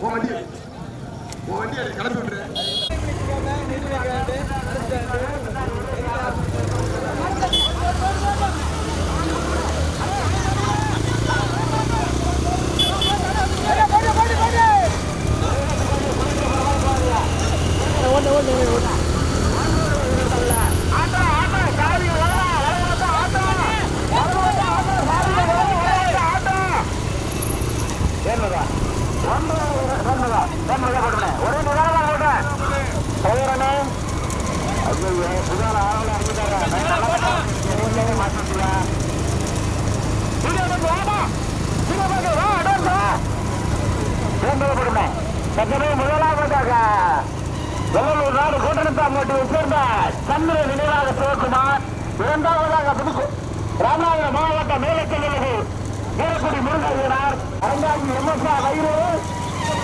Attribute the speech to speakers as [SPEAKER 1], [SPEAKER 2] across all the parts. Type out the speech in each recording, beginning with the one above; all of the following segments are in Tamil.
[SPEAKER 1] உன் வண்டி உன் வண்டி அதை விட்டுரு.
[SPEAKER 2] ஒரே நிதானமா போட்டேன் சைவரனே ஐயோ புதால ஆளவல அறிஞ்சிட்டாங்க மாட்டியா முதலாவதாக வெள்ளலூர் நாடு கூட்டணத்தாம்பட்டி சேர்ந்த சந்திர நினைவாக சிவகுமார் இரண்டாவதாக புதுக்கு ராமநாதபுரம் மாவட்ட மேலக்கல்லூர் வீரக்குடி முருகன் அரங்காட்சி எம்எஸ்ஆ வயிறு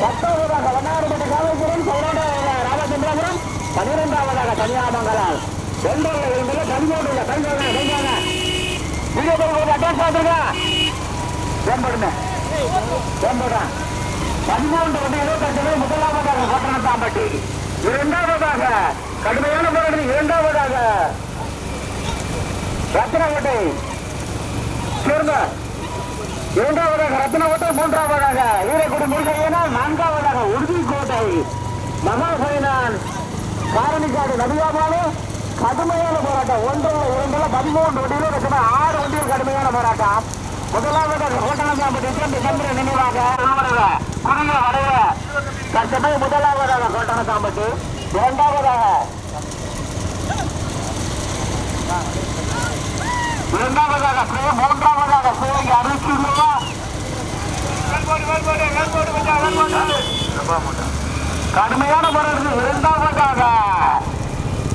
[SPEAKER 2] பத்தாவதாக வண்ணாரப்பட்டி காலேஸ்வரன் பதினொன்றாவதாக ராமச்சந்திரபுரம் பன்னிரெண்டாவதாக கன்னியாமங்கலம். ஒன்றரை இரண்டுல கண்கோடுல கண்கோட கண்காண வீடியோ ஒரு அட்ரஸ் பார்த்துருங்க. வேம்படுங்க வேம்படுறேன் பதிமூன்று வந்து இருபத்தஞ்சு முதலாவதாக கோட்டனத்தாம்பட்டி இரண்டாவதாக கடுமையான போராட்டம் இரண்டாவதாக ரத்னகோட்டை சொல்லுங்க இரண்டாவதாக ரத்னகோட்டை மூன்றாவதாக வீரக்குடி முருகையனால் நான்காவதாக உறுதி உறுதிக்கோட்டை மகாசைனான் காரணிக்காடு நதியாபாலு கடுமையான போராட்டம். ஒன்றில் இரண்டுல பதிமூன்று வண்டியில் இருக்கிற ஆறு வண்டியில் கடுமையான போராட்டம். முதலாவதாக கோட்டனந்தாம்பட்டி சேர்ந்து சந்திர நினைவாக குறுகிய வரைய தற்சமயம் முதலாவதாக கோட்டனத்தாம்பட்டி இரண்டாவதாக இரண்டாவதாக பிரியா மூன்றாவதாக சிவகங்கை அரிசியா கடுமையான போராட்டம் இரண்டாவதாக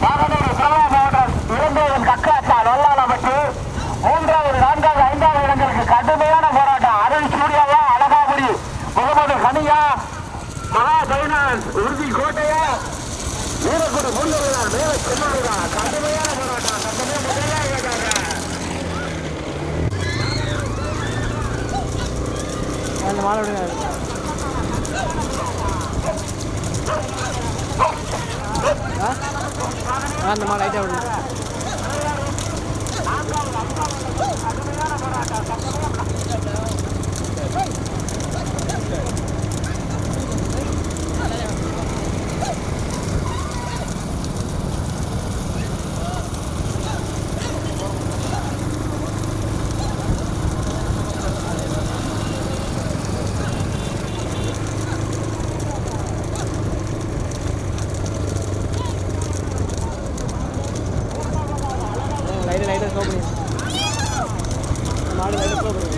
[SPEAKER 2] பாகனூர் சிவகங்கை மாவட்டம் இரண்டாவது கக்காச்சா நல்லாளப்பட்டு மூன்றாவது நான்காவது ஐந்தாவது இடங்களுக்கு கடுமையான போராட்டம். அருள் சூர்யாவா அழகாபுரி முகமது கனியா மகா சைனான் உறுதி கோட்டையா வீரக்குடி முன்னேறினார் மேல சென்னாருதா கடுமையான போராட்டம். கடுமையான முதலாவதாக
[SPEAKER 3] அந்த மாலை விடுங்க ஆ, அந்த மாலை லைட்டாக விடுங்க லைட்டாக லைட்டாக ஸ்லோ பண்ணி மாடு லைட்டாக ஸ்லோ பண்ணி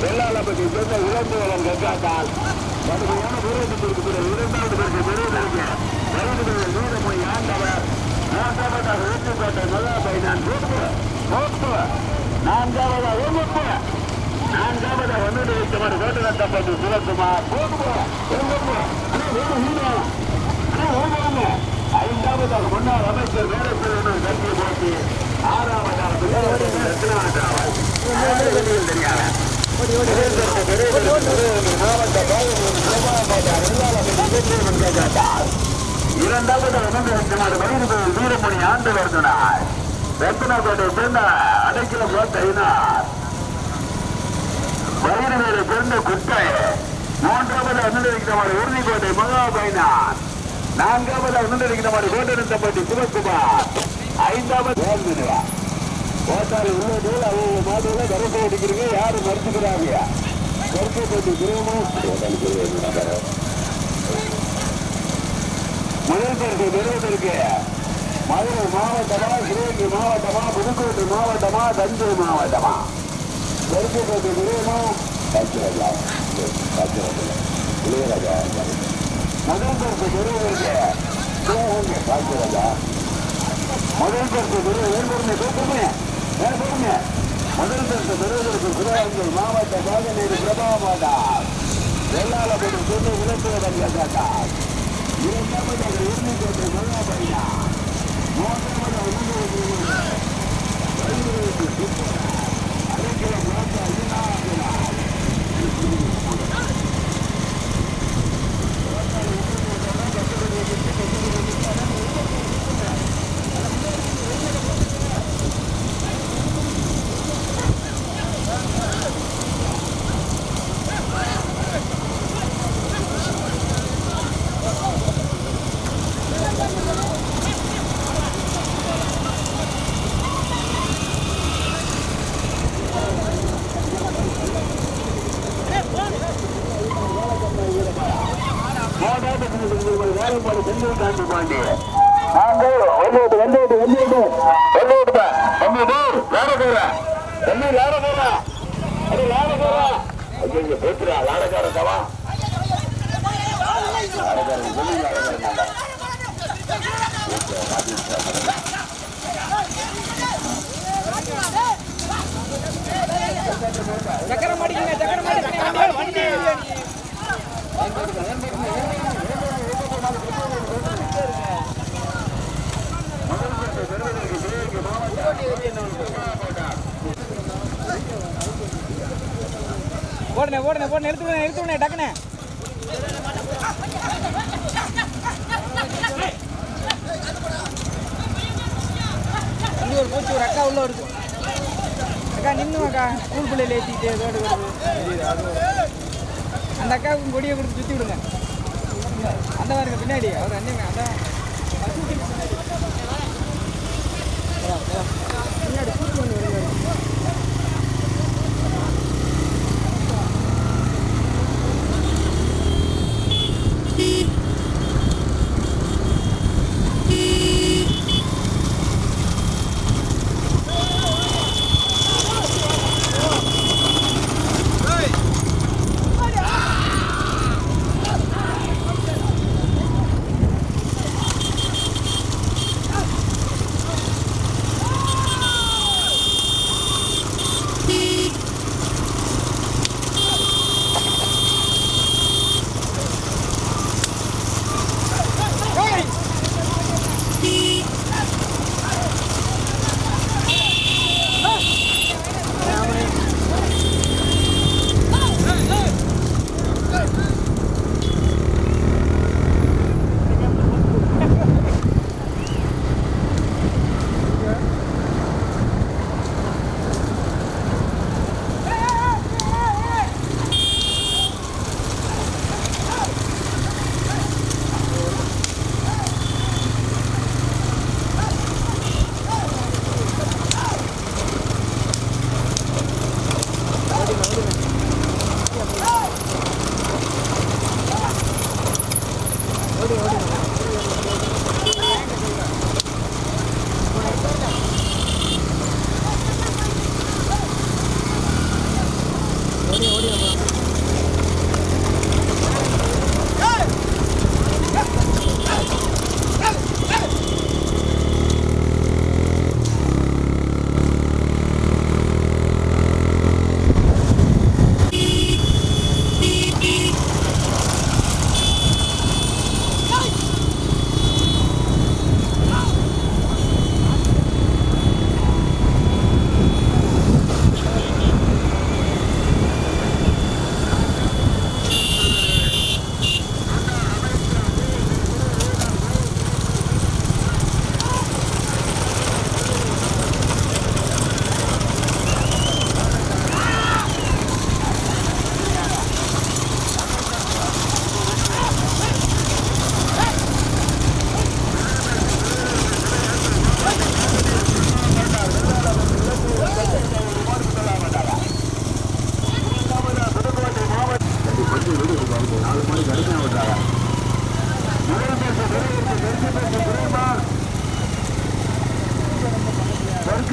[SPEAKER 2] வெள்ளாளப்பட்டி சேர்ந்த இளம்புவலம் கங்காத்தால் கடுமையான விரோதத்திற்கு பிறகு இரண்டாவது பேருக்கு பெறுவதற்கு வயதுகளில் போய் ஆண்டவர் மூன்றாவதாக ஊட்டுக்கோட்டை நல்லா நான் நூற்று நூற்று நான்காவதாக உமுப்பு நான்காவது வந்து வைத்தவர் கோட்டரத்தப்பட்டு சிவகுமார் ஐந்தாவது முன்னாள் அமைச்சர் வேலைச்செல்வன் கல்வி போட்டி ஆறாவதாக தெரியாத இரண்டாவது அனுமதிக்குமாறு வயிறு வீரமணி ஆண்டு வருகிறார் ரத்னக்கோட்டை சேர்ந்த அடைக்கலம் கோட்டையினார் வயிறு சேர்ந்த குட்டை மூன்றாவது அனுமதிக்குமாறு உறுதிக்கோட்டை மகாபைனார் நான்காவது அனுமதிக்குமாறு கோட்டரத்தப்பட்டி சிவகுமார் ஐந்தாவது ஓடுகிறார் ஓட்டாளி உள்ளது அவங்க மாதிரி கருப்பை அடிக்கிறீங்க யாரு மறுத்துக்கிறாங்க கருப்பை போட்டு திரும்பவும் முதல் பரிசு பெறுவதற்கு மதுரை மாவட்டமா சிவகங்கை மாவட்டமா புதுக்கோட்டை மாவட்டமா தஞ்சை மாவட்டமா? கருப்பை போட்டு திரும்பவும் இளையராஜா முதல் பரிசு பெறுவதற்கு சிவகங்கை பாக்கியராஜா முதல் பரிசு பெறுவது வேண்டுமே முதல் பரிசு பெறுவதற்கு சிவகங்கை மாவட்ட பாகநேரி பிரபா மாட்டார் வெள்ளாளப்படும் சொன்ன விளக்குவதன் கேட்டார். இரண்டாவதாக உரிமைக்கோட்டை மகாபையா மூன்றாவதாக உரிமைக்கோட்டை அரைக்கிலம் ராஜா அண்ணா வேலைப்பாடு செஞ்சு காண்டி பாண்டி நாங்கள் வெள்ளோட்டு வெள்ளோட்டு வெள்ளோட்டு வெள்ளோட்டு வெள்ளோட்டு லாட போற தண்ணி லாட போற அது லாட போற ஐயோ பேசுறா லாடக்கார தவா லாடக்காரன் சொல்லி லாடக்காரன்
[SPEAKER 3] சக்கரம் சக்கரம் வண்டி ஓடுனே ஓடுனே ஓடுனே எடுத்துக்கணே எடுத்துக்கணே டக்குனே. இங்க ஒரு பூச்சி ஒரு அக்கா உள்ள வருது அக்கா நின்னு அக்கா. ஸ்கூல் பிள்ளையில ஏற்றிட்டு ரோடு வருது அந்த அக்காவுக்கு கொடியை கொடுத்து சுற்றி விடுங்க. அந்த பாருங்க பின்னாடி. அவர் அண்ணன் அதான் பின்னாடி கூட்டு ஒன்று வருவாரு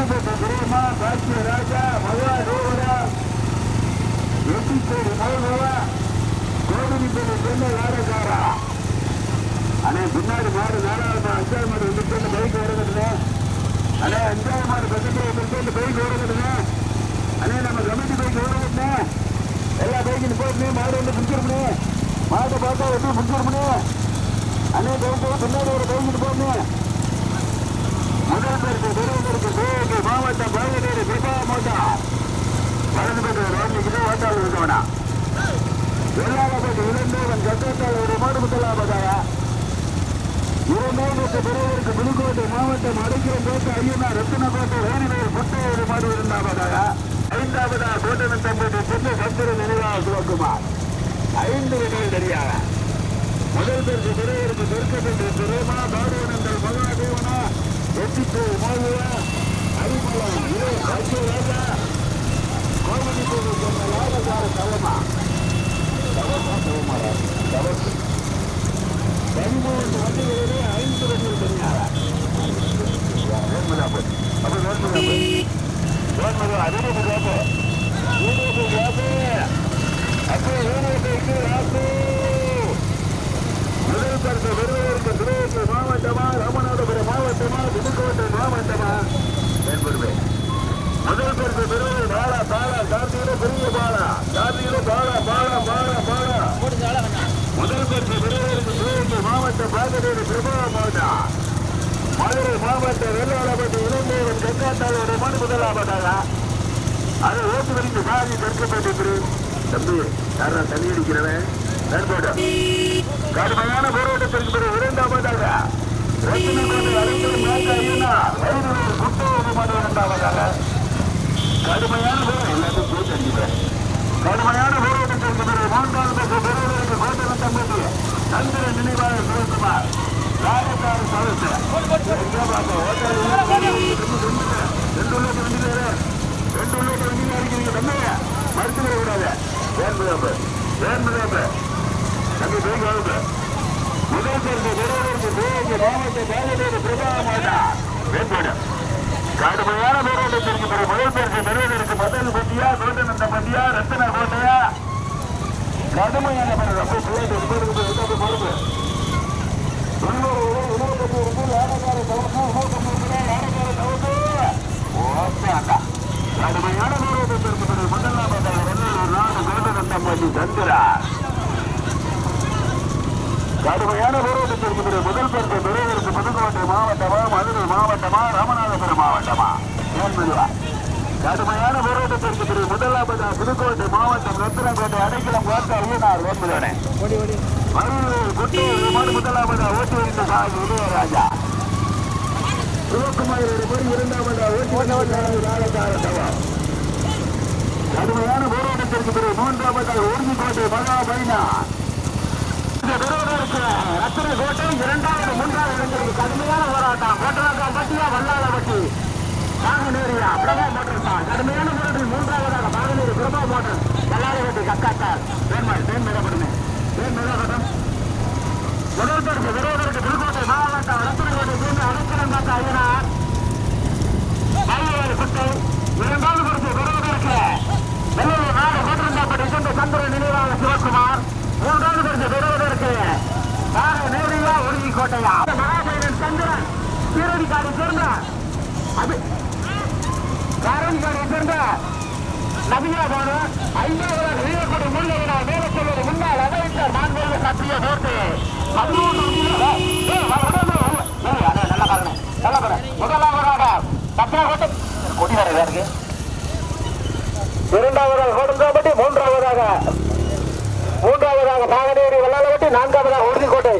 [SPEAKER 2] தெற்குப்பட்ட பிரியமா பாக்கிய ராஜா மகா தேவரா எட்டிக்கோடி மௌனவா கோவிலிப்பள்ளி பெண்ணை ஆடக்காரா அண்ணே பின்னாடி மாடு நாலாவது அஞ்சாவது மாடு வந்துட்டு பைக் வருதுண்ணே அண்ணே அஞ்சாவது மாடு பக்கத்தில் வந்துட்டு பைக் வருதுண்ணே அண்ணே நம்ம கமிட்டி பைக் வருதுண்ணே எல்லா பைக்கில் போட்டு மாடு வந்து பிடிச்சிருக்கணே மாட்டை பார்த்தா எப்படி பிடிச்சிருக்கணே அண்ணே பைக்கு பின்னாடி ஒரு பைக்கில் போடணும் முதல் பேருக்கு பெருவதற்கு சிவகங்கை மாவட்டம் பாகநேரி கிருபா மாவட்டம் வலது பக்கம் ரோட்லிக்கு ஓட்டாள் இருக்கவனா வெள்ளாளப்பட்டு இளந்தேவன் கட்டத்தால் ஒரு மாடு முதலாவதாக இரண்டாயிரத்து பிறகு புதுக்கோட்டை மாவட்டம் அடைக்கிற கோட்டை ஐயனா ரத்தினக்கோட்டை வேணிவேல் புட்டை ஒரு மாடு இரண்டாவதாக ஐந்தாவதா கோட்டன தம்பதி புத்த சத்திர நினைவாக சிவகுமார் ஐந்து வினையில் தெரியாத முதல் பேருக்கு தெற்கு தெற்கப்பட்டு பிரேமா பாடுவனந்தல் மகாதேவனா எட்டிக்கு மோகுவா பதிமூன்று வண்டிகளிலே ஐந்து வண்டிகள் தெரியாதா வேண்மதாப்பு அப்ப வேண்மதாப்பு வேண்மதா அதே காப்பு வீடியோக்கு காப்பு அப்போ வீடியோக்கு காப்பு முதல் திருவள்ளூர் மாவட்டமா ராமநாதபுரம் மாவட்டமா புதுக்கோட்டை மாவட்டம் பாகதேவி பிரபா மாவட்டம் மதுரை மாவட்ட வெள்ளாளப்பட்டி இளைஞர்கள் கங்காத்தால் ஒரு மணி முதலாவதாக அதை ஓட்டு சாதி தற்கப்பட்டு தம்பி யாரா தண்ணி அடிக்கிறவன் நண்போட கடுமையான போராட்டத்திற்கு பிறகு இரண்டாவதாக ரத்தினக்கோட்டை அழைக்கல் மேற்க ஐயனா வயது குட்டோடு மணி இரண்டாவதாக கடுமையான போராட்டம் எல்லாத்தையும் போட்டு அடிக்கிறேன் கடுமையான போராட்டத்திற்கு பிறகு மூன்றாவது பக்கம் பெறுவதற்கு கோட்டை தம்பி சந்திர நினைவாக சிவகுமார் ராஜகார சதசு எங்க பாப்பா ஹோட்டல் ரெண்டு உள்ளது வண்டியில ரெண்டு உள்ளது வண்டியில இருக்கிறீங்க தம்பிங்க மறுத்து விடக்கூடாது வேண்முதாப்பு வேண்முதாப்பு தம்பி போய் வாங்க முதல் பரிசு பெறுவதற்கு சிவகங்கை மாவட்ட பாலதேவி பிரபா மாவட்டா வேண்பாடு கடுமையான போராட்டத்திற்கு பிறகு முதல் முதல் பட்டியா கோட்டநந்த பட்டியா ரத்தன கோட்டையா? கடுமையான பிறகு ரொம்ப பிள்ளைங்க பொறுப்பு பொறுப்பு கடுமையான போராட்டத்திற்கு பிறகு முதலாவதாக வெள்ளூர் நாடு கோட்டநந்தம்பட்டி சந்திரா கடுமையான போராட்டத்திற்கு முதல் பரிசு பெறுவதற்கு புதுக்கோட்டை மாவட்டமா மதுரை மாவட்டமா ராமநாதபுரம் மாவட்டமா? கடுமையான போராட்டத்திற்கு பிறகு முதலாவதா புதுக்கோட்டை மாவட்டம் ரத்தினக்கோட்டை அடைக்கலம் கோட்டை ஐயனார் வேண்டுகிறேன்
[SPEAKER 3] ஓடி ஓடி
[SPEAKER 2] மதுரை குட்டி ஓட்டு வைத்த சாகி இளையராஜா. சிவகுமார் ஒரு முறை இரண்டாவதா ஓட்டு வைத்த ராஜகார சவா கடுமையான போராட்டத்திற்கு பிறகு மூன்றாவதாக உறுதிக்கோட்டை மகா பைனா ரத்தின கோட்டை இரண்டாவது மூன்றாவது கடுமையான போராட்டம். கோட்டராக்கா பட்டியா வல்லாளப்பட்டி பாகனேரியா பிரபா மோட்டர் தான் கடுமையான போராட்டம் மூன்றாவதாக பாகனேரி பிரபா மோட்டர் வல்லாளப்பட்டி கக்காத்தார் தேன்மல் தேன்மிடப்படுமே தேன்மிடப்படும் முதல் பரிசு பெறுவதற்கு புதுக்கோட்டை மாவட்டம் ரத்தினக்கோட்டை சேர்ந்து அடைக்கலம் பார்த்த ஐயனார் மயிலேறு குட்டை இரண்டாவது பரிசு பெறுவதற்கு வெள்ளூர் நாடு கோட்டரந்தாப்பட்டி சென்ற சந்திரன் நினைவாக சிவகுமார் மூன்றாவது பரிசு பெறுவதற்கு பாக நேரியா உறுதி கோட்டையா மகாசேனன் சந்திரன் சீரடிக்காரை சேர்ந்த அது காரணிக்காரை சேர்ந்த நபியா ஐந்தாவது வீரக்குடி முருகையினால் மேல சொல்வது முன்னாள் அவைத்தார் மாண்புள்ள சத்திய கோட்டு முதலாவதாக சத்திய கொடி வர இருக்கு இரண்டாவதாக கொடுங்காப்பட்டி மூன்றாவதாக மூன்றாவதாக பாகனேரி வெள்ளாளப்பட்டி நான்காவதாக உறுதிக்கோட்டை.